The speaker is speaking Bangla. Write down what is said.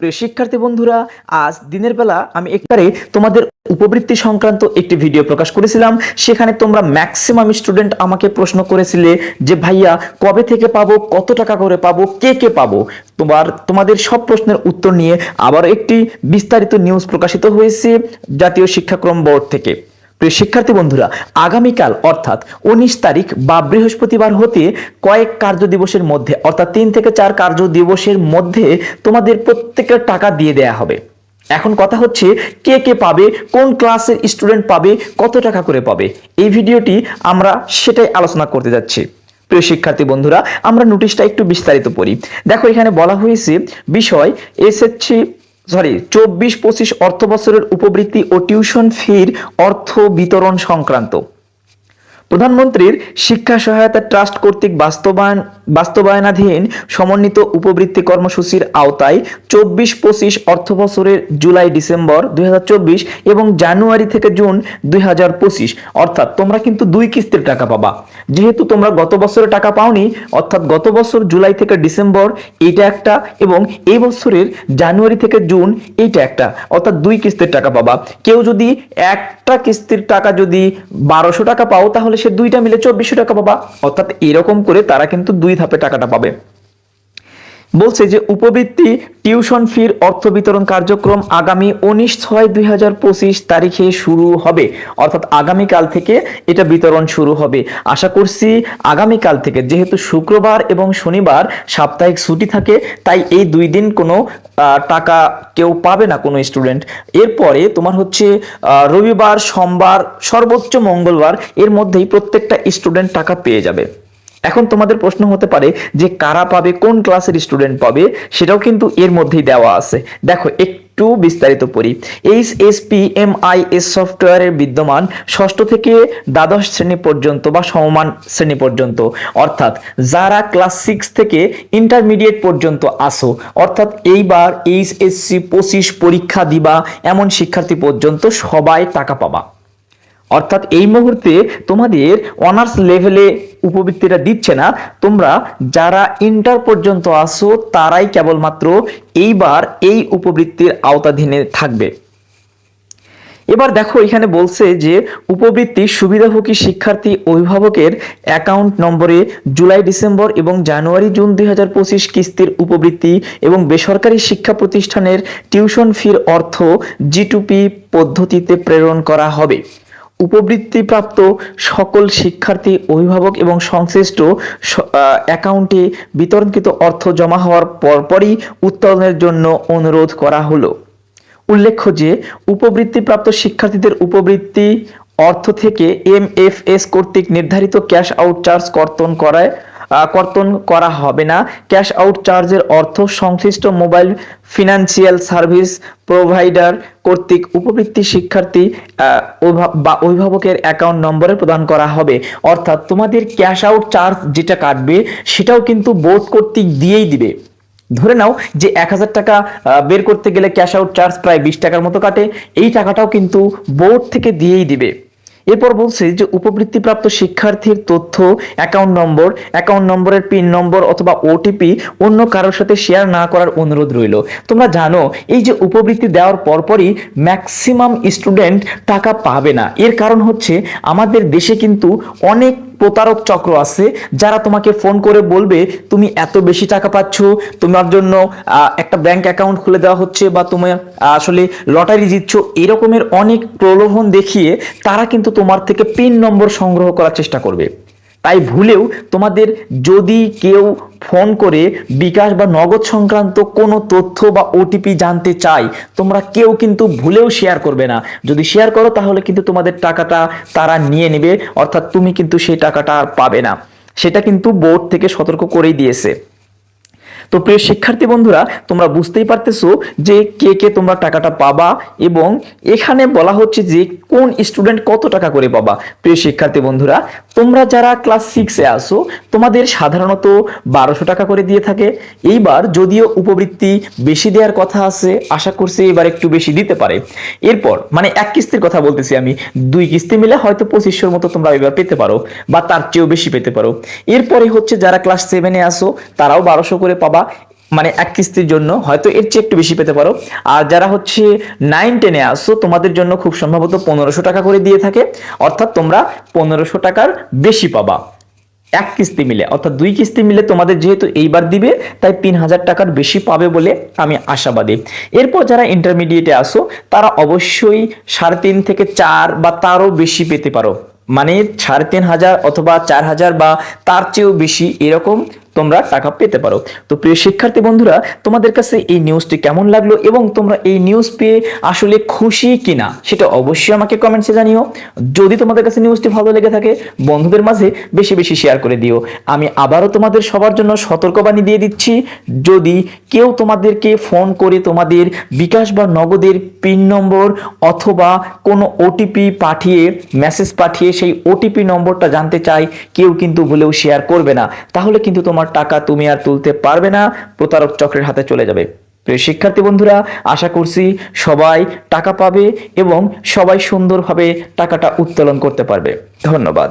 প্রিয় শিক্ষার্থী বন্ধুরা, আজ দিনের বেলা আমি একবারে তোমাদের উপবৃত্তি সংক্রান্ত একটি ভিডিও প্রকাশ করেছিলাম। সেখানে তোমরা ম্যাক্সিমাম স্টুডেন্ট আমাকে প্রশ্ন করেছিলে যে, ভাইয়া, কবে থেকে পাবো? কত টাকা করে পাবো? কে কে পাবো? তোমার, তোমাদের সব প্রশ্নের উত্তর নিয়ে আবার একটি বিস্তারিত নিউজ প্রকাশিত হয়েছে জাতীয় শিক্ষাক্রম বোর্ড থেকে। প্রিয় শিক্ষার্থী বন্ধুরা, আগামীকাল অর্থাৎ উনিশ তারিখ বা বৃহস্পতিবার হতে কয়েক কার্য দিবসের মধ্যে, অর্থাৎ তিন থেকে চার কার্য দিবসের মধ্যে তোমাদের প্রত্যেকের টাকা দিয়ে দেয়া হবে। এখন কথা হচ্ছে, কে কে পাবে, কোন ক্লাসের স্টুডেন্ট পাবে, কত টাকা করে পাবে? এই ভিডিওটি আমরা সেটাই আলোচনা করতে যাচ্ছি। প্রিয় শিক্ষার্থী বন্ধুরা, আমরা নোটিশটা একটু বিস্তারিত পড়ি। দেখো, এখানে বলা হয়েছে বিষয় এসএসসি সরি চব্বিশ পঁচিশ অর্থ বছরের উপবৃত্তি ও টিউশন ফির অর্থ বিতরণ সংক্রান্ত। প্রধানমন্ত্রীর শিক্ষা সহায়তা ট্রাস্ট কর্তৃক বাস্তবায়ন বাস্তবায়নাধীন সমন্বিত উপবৃত্তি কর্মসূচির আওতায় চব্বিশ পঁচিশ অর্থ বছরের জুলাই, ডিসেম্বর দুই এবং জানুয়ারি থেকে জুন দুই অর্থাৎ তোমরা কিন্তু দুই কিস্তির টাকা পাবা। যেহেতু তোমরা গত বছরে টাকা পাওনি, অর্থাৎ গত বছর জুলাই থেকে ডিসেম্বর এইটা একটা এবং এই বছরের জানুয়ারি থেকে জুন এইটা একটা। অর্থাৎ দুই কিস্তির টাকা পাবা। কেউ যদি একটা কিস্তির টাকা যদি বারোশো টাকা পাও, তাহলে সে দুইটা মিলে চব্বিশশো টাকা পাবা। অর্থাৎ এরকম করে তারা কিন্তু দুই ধাপে টাকাটা পাবে। বলছে যে উপবৃত্তি, টিউশন ফির, অর্থ বিতরণ কার্যক্রম আগামী উনিশ ছয় দুই তারিখে শুরু হবে। অর্থাৎ আগামীকাল থেকে এটা বিতরণ শুরু হবে। আশা করছি আগামীকাল থেকে, যেহেতু শুক্রবার এবং শনিবার সাপ্তাহিক ছুটি থাকে, তাই এই দুই দিন কোনো টাকা কেউ পাবে না কোনো স্টুডেন্ট। এরপরে তোমার হচ্ছে রবিবার, সোমবার, সর্বোচ্চ মঙ্গলবার, এর মধ্যেই প্রত্যেকটা স্টুডেন্ট টাকা পেয়ে যাবে। এখন তোমাদের প্রশ্ন হতে পারে যে কারা পাবে, কোন ক্লাসের স্টুডেন্ট পাবে, সেটাও কিন্তু এর মধ্যেই দেওয়া আছে। দেখো, একটু বিস্তারিত পড়ি। H S P M I S সফটওয়্যারের বিদ্যমান ষষ্ঠ থেকে দ্বাদশ শ্রেণি পর্যন্ত বা সমমান শ্রেণি পর্যন্ত, অর্থাৎ যারা ক্লাস সিক্স থেকে ইন্টারমিডিয়েট পর্যন্ত আসো অর্থাৎ এইবার এইচ এস সি পঁচিশ পরীক্ষা দিবা, এমন শিক্ষার্থী পর্যন্ত সবাই টাকা পাবা। অর্থাৎ এই মুহূর্তে তোমাদের অনার্স লেভেলে উপবৃত্তিটা দিচ্ছে না। তোমরা যারা ইন্টার পর্যন্ত আসো তারাই কেবলমাত্র এইবার এই উপবৃত্তির আওতাধীনে থাকবে। এবার দেখো, এখানে বলছে যে উপবৃত্তি সুবিধাভোগী শিক্ষার্থী অভিভাবকের অ্যাকাউন্ট নম্বরে জুলাই, ডিসেম্বর এবং জানুয়ারি, জুন দুই হাজার পঁচিশ কিস্তির উপবৃত্তি এবং বেসরকারি শিক্ষা প্রতিষ্ঠানের টিউশন ফির অর্থ জিটুপি পদ্ধতিতে প্রেরণ করা হবে। উপবৃত্তিপ্রাপ্ত সকল শিক্ষার্থী, অভিভাবক এবং সংশ্লিষ্ট অ্যাকাউন্টে বিতরণকৃত অর্থ জমা হওয়ার পরপরই উত্তোলনের জন্য অনুরোধ করা হলো। উল্লেখ্য যে, উপবৃত্তিপ্রাপ্ত শিক্ষার্থীদের উপবৃত্তি অর্থ থেকে এমএফএস এফ এস কর্তৃক নির্ধারিত ক্যাশ আউট চার্জ কর্তন করায় কর্তন করা হবে না। ক্যাশ আউট চার্জের অর্থ সংশ্লিষ্ট মোবাইল ফিনান্সিয়াল সার্ভিস প্রোভাইডার কর্তৃক উপবৃত্তি শিক্ষার্থী বা অভিভাবকের অ্যাকাউন্ট নম্বরে প্রদান করা হবে। অর্থাৎ তোমাদের ক্যাশ আউট চার্জ যেটা কাটবে, সেটাও কিন্তু বোর্ড কর্তৃক দিয়েই দিবে। ধরে নাও যে এক হাজার টাকা বের করতে গেলে ক্যাশ আউট চার্জ প্রায় বিশ টাকার মতো কাটে। এই টাকাটাও কিন্তু বোর্ড থেকে দিয়েই দিবে। এরপর বলছে যে উপবৃত্তিপ্রাপ্ত শিক্ষার্থীর তথ্য অ্যাকাউন্ট নম্বর অ্যাকাউন্ট নম্বরের পিন নম্বর অথবা ওটিপি অন্য কারোর সাথে শেয়ার না করার অনুরোধ রইল। তোমরা জানো, এই যে উপবৃত্তি দেওয়ার পরপরই ম্যাক্সিমাম স্টুডেন্ট টাকা পাবে না। এর কারণ হচ্ছে, আমাদের দেশে কিন্তু অনেক প্রতারক চক্র আছে, যারা তোমাকে ফোন করে বলবে, তুমি এত বেশি টাকা পাচ্ছ, তোমার জন্য একটা ব্যাংক অ্যাকাউন্ট খুলে দেওয়া হচ্ছে বা তুমি আসলে লটারি জিতছ। এরকমের অনেক প্রলোভন দেখিয়ে তারা কিন্তু তোমার থেকে পিন নম্বর সংগ্রহ করার চেষ্টা করবে। তাই ভুলেও তোমাদের যদি কেউ ফোন করে বিকাশ বা নগদ সংক্রান্ত কোনো তথ্য বা ওটিপি জানতে চায়, তোমরা কেউ কিন্তু ভুলেও শেয়ার করবে না। যদি শেয়ার করো, তাহলে কিন্তু তোমাদের টাকাটা তারা নিয়ে নেবে, অর্থাৎ তুমি কিন্তু সেই টাকাটা আর পাবে না। সেটা কিন্তু বোর্ড থেকে সতর্ক করেই দিয়েছে। তো প্রিয় শিক্ষার্থী বন্ধুরা, তোমরা বুঝতেই পারতেছো যে কে কে তোমরা টাকাটা পাবা এবং এখানে বলা হচ্ছে যে কোন স্টুডেন্ট কত টাকা করে পাবা। প্রিয় শিক্ষার্থী বন্ধুরা তোমরা যারা ক্লাস সিক্সে আসো তোমাদের সাধারণত বারোশো টাকা করে দিয়ে থাকে। এইবার যদিও উপবৃত্তি বেশি দেওয়ার কথা আছে, আশা করছি এবার একটু বেশি দিতে পারে। এরপর মানে এক কিস্তির কথা বলতেছি আমি, দুই কিস্তি মিলে হয়তো পঁচিশশোর মতো তোমরা এবার পেতে পারো, বা তার চেয়েও বেশি পেতে পারো। এরপরে হচ্ছে যারা ক্লাস সেভেনে আসো তারাও বারোশো করে পাবা। মানে এক কিস্তির জন্য, হয়তো এর চেয়ে একটু বেশি পেতে পারো। আর যারা হচ্ছে নাইন টেনে আসছো তোমাদের জন্য খুব সম্ভবত পনেরোশো টাকা করে দিয়ে থাকে। অর্থাৎ তোমরা পনেরোশো টাকার বেশি পাবা। এক কিস্তি মিলে, অর্থাৎ দুই কিস্তি মিলে তোমাদের যেহেতু এইবার দিবে, তাই তিন হাজার টাকার বেশি পাবে বলে আমি আশাবাদী। এরপর যারা ইন্টারমিডিয়েটে আসো, তারা অবশ্যই সাড়ে তিন থেকে চার বা তারও বেশি পেতে পারো। মানে সাড়ে তিন হাজার অথবা চার হাজার বা তার চেয়েও বেশি এরকম তোমরা টাকা পেতে পারো। তো প্রিয় শিক্ষার্থী বন্ধুরা, তোমাদের কাছে এই নিউজটি কেমন লাগল এবং তোমরা এই নিউজ পেয়ে আসলে খুশি কিনা, সেটা অবশ্যই আমাকে কমেন্টসে জানিও। যদি তোমাদের কাছে নিউজটি ভালো লেগে থাকে, বন্ধুদের মাঝে বেশি বেশি শেয়ার করে দিও। আমি আবারও তোমাদের সবার জন্য সতর্কবাণী দিয়ে দিচ্ছি, যদি কেউ তোমাদেরকে ফোন করে তোমাদের বিকাশ বা নগদের পিন নম্বর অথবা কোনো ওটিপি পাঠিয়ে মেসেজ পাঠিয়ে সেই ওটিপি নম্বরটা জানতে চাই কেউ কিন্তু ভুলেও শেয়ার করবে না। তাহলে কিন্তু তোমার টাকা তুমি আর তুলতে পারবে না, প্রতারক চক্রের হাতে চলে যাবে। প্রিয় শিক্ষার্থী বন্ধুরা, আশা করছি সবাই টাকা পাবে এবং সবাই সুন্দরভাবে টাকাটা উত্তোলন করতে পারবে। ধন্যবাদ।